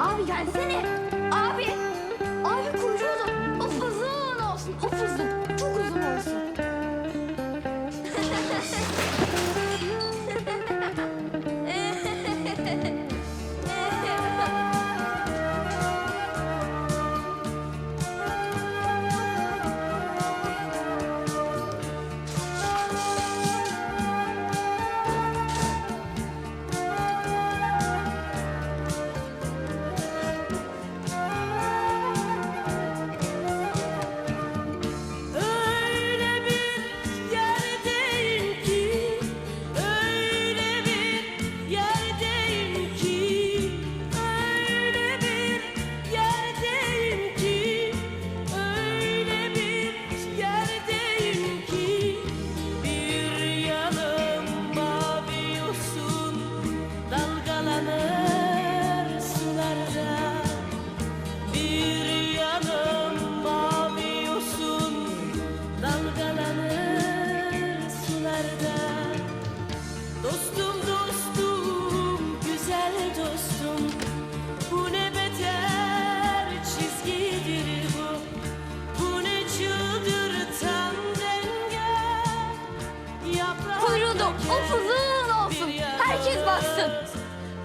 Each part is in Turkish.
Abi gelsene. Abi. Abi kuyruğu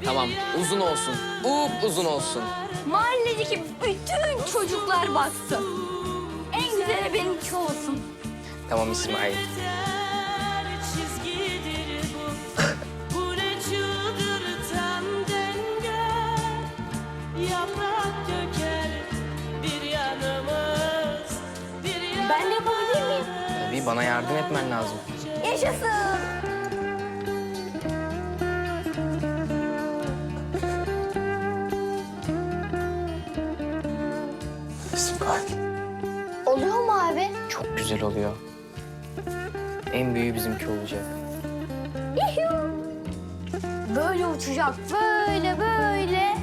Tamam uzun olsun. Up uzun olsun. Mahalledeki bütün çocuklar baksın. En güzeli benimki olsun. Tamam İsmail. Beter çizgidir bu Bu ne çıldırtan denge Yaprak döker bir yanımız bir yanımız Ben de yapabilir miyim? Tabii bana yardım etmen lazım. Yaşasın. Oluyor mu abi? Çok güzel oluyor. En büyüğü bizimki olacak. Böyle uçacak. Böyle böyle.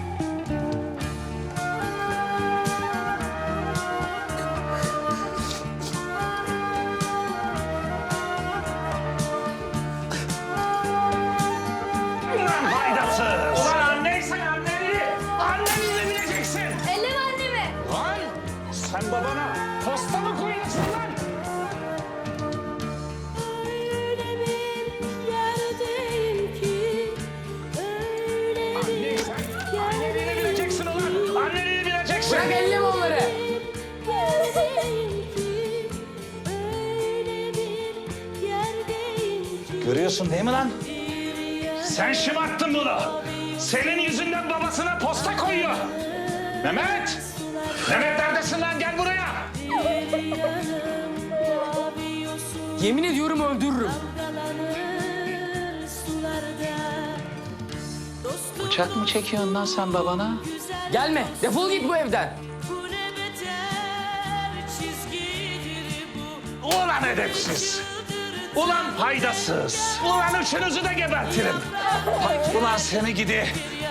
Bırak elleme onları. Görüyorsun değil mi lan? Sen şımarttın bunu. Senin yüzünden babasına posta koyuyor. Mehmet! Mehmet neredesin lan? Gel buraya. Yemin ediyorum öldürürüm. dalgalanır sularda Dostum Bıçak mı çekiyorsun lan sen babana? Gelme. Defol git bu evden. Ulan edepsiz. Ulan faydasız. Ulan üçünüzü de gebertirim. Ulan seni gidi.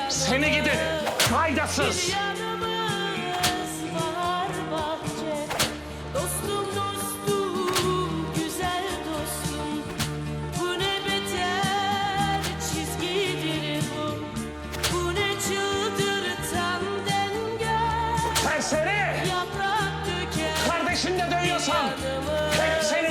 Seni gidi. Faydasız.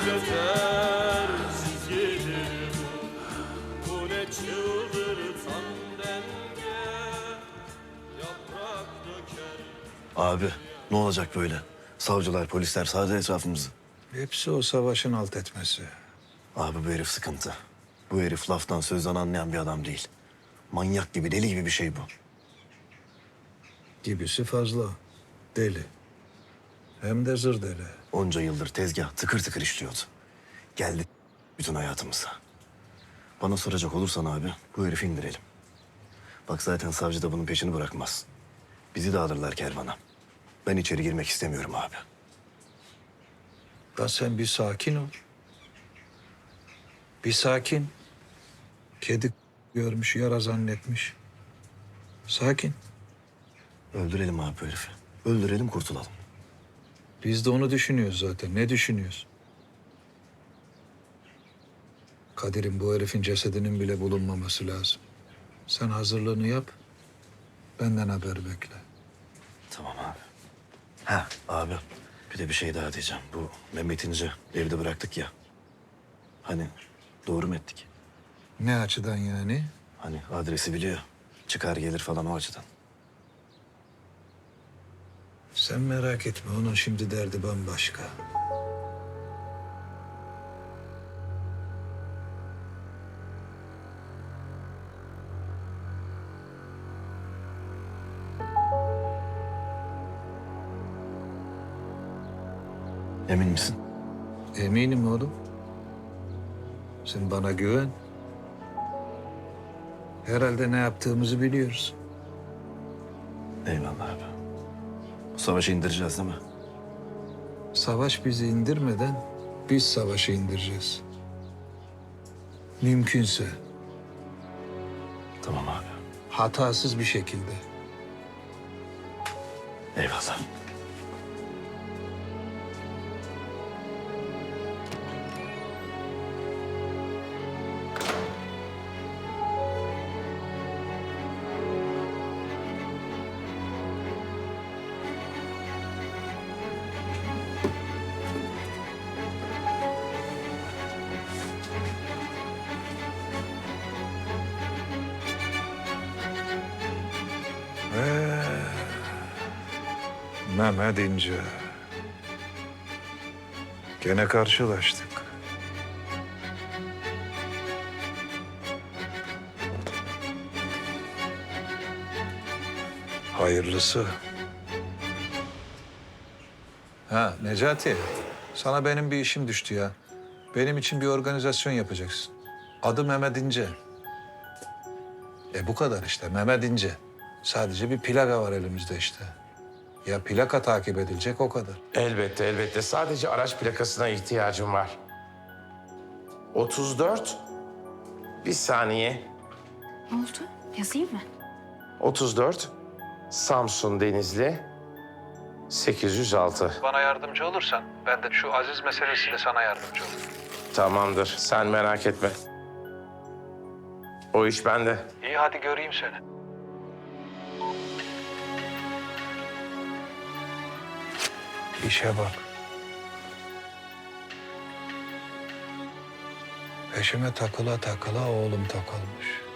Bu ne beter çizgidir bu Bu ne çıldırtan denge Yaprak döker Abi ne olacak böyle? Savcılar, polisler sardı etrafımızı. Hepsi o savaşın alt etmesi. Abi bu herif sıkıntı. Bu herif laftan sözden anlayan bir adam değil. Manyak gibi, deli gibi bir şey bu. Gibisi fazla. Deli. Hem de zır deli. Onca yıldır tezgah tıkır tıkır işliyordu. Geldi bütün hayatımıza. Bana soracak olursan abi bu herifi indirelim. Bak zaten savcı da bunun peşini bırakmaz. Bizi de alırlar kervana. Ben içeri girmek istemiyorum abi. Lan sen bir sakin ol. Bir sakin. Kedi görmüş, yara zannetmiş. Sakin. Öldürelim abi bu herifi. Öldürelim kurtulalım. Biz de onu düşünüyoruz zaten. Ne düşünüyoruz? Kadir'in bu herifin cesedinin bile bulunmaması lazım. Sen hazırlığını yap. Benden haber bekle. Tamam abi. Ha abi bir de bir şey daha diyeceğim. Bu Mehmet İnce evde bıraktık ya. Hani doğru mu ettik? Ne açıdan yani? Hani adresi biliyor. Çıkar gelir falan o açıdan. Sen merak etme. Onun şimdi derdi bambaşka. Emin misin? Eminim oğlum. Sen bana güven. Herhalde ne yaptığımızı biliyoruz. Eyvallah abi. Savaşı indireceğiz değil mi? Savaş bizi indirmeden biz savaşı indireceğiz. Mümkünse Tamam abi. hatasız bir şekilde. Eyvallah. Mehmet İnce. Gene karşılaştık. Hayırlısı. Ha Necati, sana benim bir işim düştü ya. Benim için bir organizasyon yapacaksın. Adı Mehmet İnce. E bu kadar işte Mehmet İnce. Sadece bir plaka var elimizde işte. Ya plaka takip edilecek o kadar. Elbette elbette. Sadece araç plakasına ihtiyacım var. 34. Bir saniye. Ne oldu? Yazayım mı? 34. Samsun Denizli. 806. Bana yardımcı olursan ben de şu Aziz meselesiyle sana yardımcı olurum. Tamamdır. Sen merak etme. O iş bende. İyi hadi göreyim seni. İşe bak. Peşime takıla takıla oğlum takılmış.